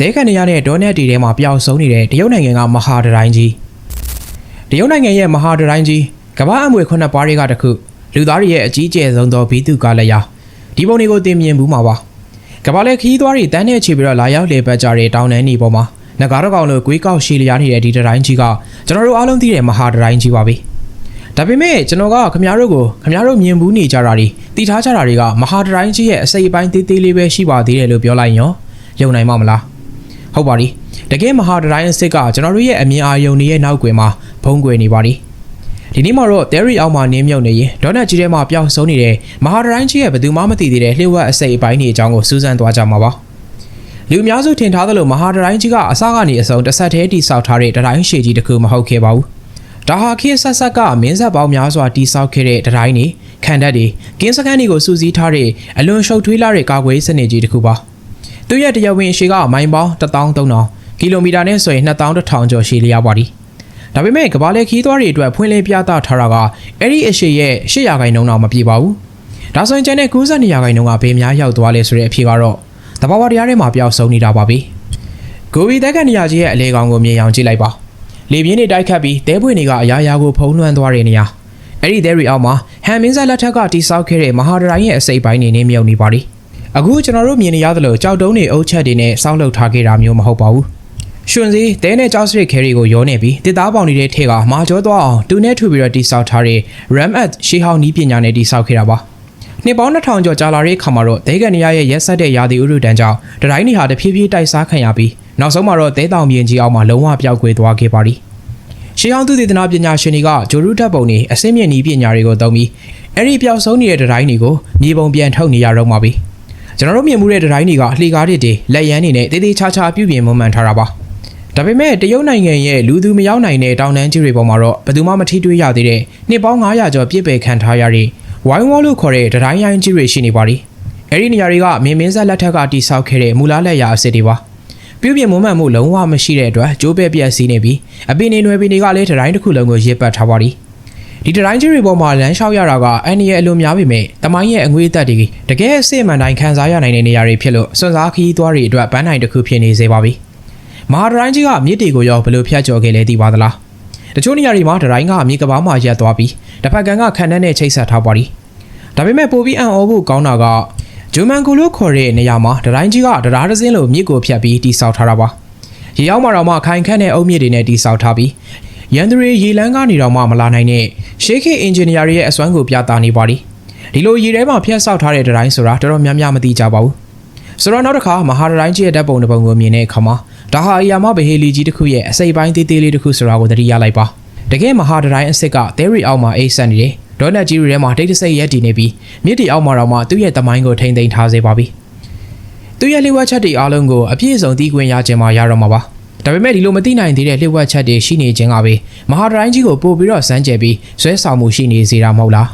ဒဲကန်နေရတဲ့ဒေါ်နက်တီထဲမှာပျောက်ဆုံးနေတဲ့တရုတ်နိုင်ငံကမဟာဒတိုင်းကြီးတရုတ်နိုင်ငံရဲ့မဟာဒတိုင်းကြီးကမ္ဘာအမွေခုနှစ်ပါးတွေကတစ်ခုလူသားတွေရဲ့အကြီးကျယ်ဆုံးသောဘီသူကားလက်ရာဒီပုံတွေကိုသင်မြင်ဘူးမှာပါကမ္ဘာလက်ခီးသွားတွေတန်းနဲ့ချီပြီးတော့လာရောက်လေပတ်ကြတဲ့တောင်တန်းနေပေါ်မှာငကားတော့ကောင်လိုကွေးကောက်ရှည်လျားနေတဲ့ဒီဒတိုင်းကြီးကကျွန်တော်တို့အားလုံးသိတဲ့မဟာဒတိုင်းကြီးပါပဲဒါပေမဲ့ကျွန်တော်ကခင်ဗျားတို့ကိုခင်ဗျားတို့မြင်ဘူးနေကြတာတွေတည်ထားကြတာတွေကမဟာဒတိုင်းကြီးရဲ့အစိပ်အပိုင်းသေးသေးလေးပဲရှိပါသေးတယ်လို့ပြောလိုက်ရောယုံနိုင်မှာမလား ဟုတ်ပါပြီတကယ်မဟာဒတိုင်းအစ်စ်ကကျွန်တော်တို့ရဲ့အမြင်အာရုံတွေရဲ့နောက်ကွယ်မှာဘုံကွယ်နေပါသည်ဒီနေ့မှာတော့ theory အောက်မှာနင်းမြုပ်နေရင်ဒေါနက်ကြီးထဲမှာပျောက်ဆုံးနေတဲ့မဟာဒတိုင်းကြီးရဲ့ဘယ်သူမှမသိသေးတဲ့လျှို့ဝှက်အစိပ်အပိုင်းတွေအကြောင်းကိုစူးစမ်းသွားကြမှာပါလူအများစုထင်ထားသလိုမဟာဒတိုင်းကြီးကအစကနေအဆုံးတစ်ဆက်တည်းတိဆောက်ထားတဲ့ဒတိုင်းရှည်ကြီးတစ်ခုမဟုတ်ခဲ့ပါဘူးဒါဟာခေတ်ဆက်ဆက်ကမင်းဆက်ပေါင်းများစွာတိဆောက်ခဲ့တဲ့ဒတိုင်းတွေခံတတ်တွေကင်းစကန်တွေကိုစူးစီးထားတဲ့အလွန်ရှုပ်ထွေးလာတဲ့ကာကွယ်စနစ်ကြီးတစ်ခုပါ သူရဲ့တရားဝင်အရှိကမိုင်ပေါင်း13000ကီလိုမီတာနဲ့ဆိုရင်2100ကျော်ရှည်လျားပါသည်ဒါပေမဲ့ကမ္ဘာလေခီးသွားတွေအတွက်ဖွင့်လင်းပြသထားတာကအဲ့ဒီအရှိရဲ့800ခိုင်နှုန်းတော့မပြည့်ပါဘူးဒါဆိုရင်ကျန်တဲ့92ရာခိုင်နှုန်းကဘေးများရောက်သွားလဲဆိုတဲ့အဖြေကတော့တဘာဝတရားထဲမှာပျောက်ဆုံးနေတာပါပဲဂိုဘီတက်ကန်နေရာကြီးရဲ့အလေကောင်ကိုမြင်အောင်ကြည့်လိုက်ပါလေပြင်းတွေတိုက်ခတ်ပြီးတဲပွေတွေကအရာရာကိုဖုံးလွှမ်းသွားတဲ့နေရာအဲ့ဒီတဲတွေအောက်မှာဟန်မင်းဆက်လက်ထက်ကတိဆောက်ခဲ့တဲ့မဟာဒရိုင်းရဲ့အစိပ်ပိုင်းနေနေမြုပ်နေပါသည် အခုကျွန်တော်တို့မြင်နေရသလိုကြောက်တုံးတွေအုတ်ချက်တွေနဲ့စောက်လုပ်ထားခဲ့တာမျိုးမဟုတ်ပါဘူး။ရွှွန်စည်းတဲနဲ့ကြောက်စရစ်ခဲရီကိုရောနေပြီးတစ်သားပေါင်နေတဲ့ထဲကမာကျောသွားအောင်တူနဲ့ထူပြီးတော့တိဆောက်ထားတဲ့ RAM at ရှေးဟောင်းနီးပညာနဲ့တိဆောက်ခဲ့တာပါ။နှစ်ပေါင်း2000ကျော်ကြာလာတဲ့အခါမှာတော့ဒဲကန်နေရရဲ့ရက်ဆက်တဲ့ရာသီဥတုတန်းကြောင့်ဒတိုင်းတွေဟာတဖြည်းဖြည်းတိုက်စားခံရပြီးနောက်ဆုံးမှာတော့တဲတောင်မြင်ကြီးအောက်မှာလုံးဝပျောက်ကွယ်သွားခဲ့ပါသည်။ရှေးဟောင်းသူသေသနာပညာရှင်တွေကဂျိုရုတက်ပုံတွေအစင်းမြင့်နီးပညာတွေကိုသုံးပြီးအဲ့ဒီပျောက်ဆုံးနေတဲ့ဒတိုင်းတွေကိုမြေပုံပြန်ထုတ်နေရတော့မှာပြီ။ ကျွန်တော်တို့မြင်မှုတဲ့ဒီဇိုင်းတွေကလှေကားတွေတွေလက်ရန်တွေနဲ့တေးသေးချာချာပြုပြင်မွမ်းမံထားတာပါဒါပေမဲ့တရုတ်နိုင်ငံရဲ့လူသူမရောက်နိုင်တဲ့တောင်တန်းကြီးတွေပေါ်မှာတော့ဘယ်သူမှမထိတွေ့ရသေးတဲ့နှစ်ပေါင်း900ကျော်ပြည့်ပယ်ခံထားရတဲ့ဝိုင်းဝေါလို့ခေါ်တဲ့ဒီဇိုင်းရိုင်းကြီးတွေရှိနေပါသည်အဲ့ဒီနေရာတွေကမင်းမင်းဆက်လက်ထက်ကတိဆောက်ခဲ့တဲ့မူလားလက်ရာအစစ်တွေပါပြုပြင်မွမ်းမံမှုလုံးဝမရှိတဲ့အတွက်ကျိုးပဲ့ပြက်စီးနေပြီးအပင်နေနွယ်ပင်တွေကလည်းဒီဇိုင်းတစ်ခုလုံးကိုရစ်ပတ်ထားပါသည် ဒီတတိုင်းကြီးတွေပေါ်မှာလမ်းလျှောက်ရတာကအန်ဒီရဲ့အလိုများပေမဲ့တမိုင်းရဲ့အငွေအသက်တွေတကယ်အစစ်အမှန်တိုင်းခံစားရနိုင်တဲ့နေရာတွေဖြစ်လို့စွန့်စားခီးသွားတွေအတွက်ဗန်းနိုင်တစ်ခုဖြစ်နေစေပါပြီ။မဟာတတိုင်းကြီးကမြစ်တွေကိုရောဘယ်လိုဖြတ်ကျော်ခဲ့လဲသိပါသလား။တချို့နေရာတွေမှာတတိုင်းကမြေကဘာမှာရပ်သွားပြီးတစ်ဖက်ကကန်ကခံတဲ့နဲ့ချိတ်ဆက်ထားပါသည်။ဒါပေမဲ့ပိုပြီးအံ့ဩဖို့ကောင်းတာကဂျိုမန်ကူလို့ခေါ်တဲ့နေရာမှာတတိုင်းကြီးကတရားတစ်စင်းလိုမြစ်ကိုဖြတ်ပြီးတိဆောက်ထားတာပါ။ရေရောက်မှာတော့မှခိုင်ခန့်တဲ့အုတ်မြစ်တွေနဲ့တိဆောက်ထားပြီး ရန်သူတွေရေလန်းကနေတော့မှမလာနိုင်တဲ့ရှေးခေတ်အင်ဂျင်နီယာတွေရဲ့အစွမ်းကိုပြသနေပါသည်ဒီလိုရေထဲမှာဖျက်ဆောက်ထားတဲ့ဒီဇိုင်းဆိုတာတော်တော်များများမသိကြပါဘူးဆိုတော့နောက်တစ်ခါမဟာဒီဇိုင်းကြီးရဲ့ဓာတ်ပုံတစ်ပုံကိုမြင်တဲ့အခါမှာဒါဟာအီယာမဘဟေလီကြီးတစ်ခုရဲ့အစိပ်ပိုင်းသေးသေးလေးတစ်ခုဆိုတာကိုသတိရလိုက်ပါတကယ်မဟာဒီဇိုင်းအစ်စ်က theory အောက်မှာအိတ်ဆက်နေတယ်ဒေါနက်ကြီးတွေထဲမှာတိတ်တဆိတ်ရက်တည်နေပြီးမြစ်တီအောက်မှာတော့မှသူ့ရဲ့တမိုင်းကိုထိမ့်သိမ်းထားစေပါပြီသူ့ရဲ့လျှို့ဝှက်ချက်တွေအားလုံးကိုအပြည့်အစုံသိခွင့်ရခြင်းမှာရတော့မှာပါ ဒါပေမဲ့ဒီလိုမသိနိုင်သေးတဲ့လျှို့ဝှက်ချက်တွေရှိနေခြင်းကပဲမဟာဒရိုင်းကြီးကိုပို့ပြီးတော့စမ်းကြယ်ပြီးဆွဲဆောင်မှုရှိနေစေတာမဟုတ်လား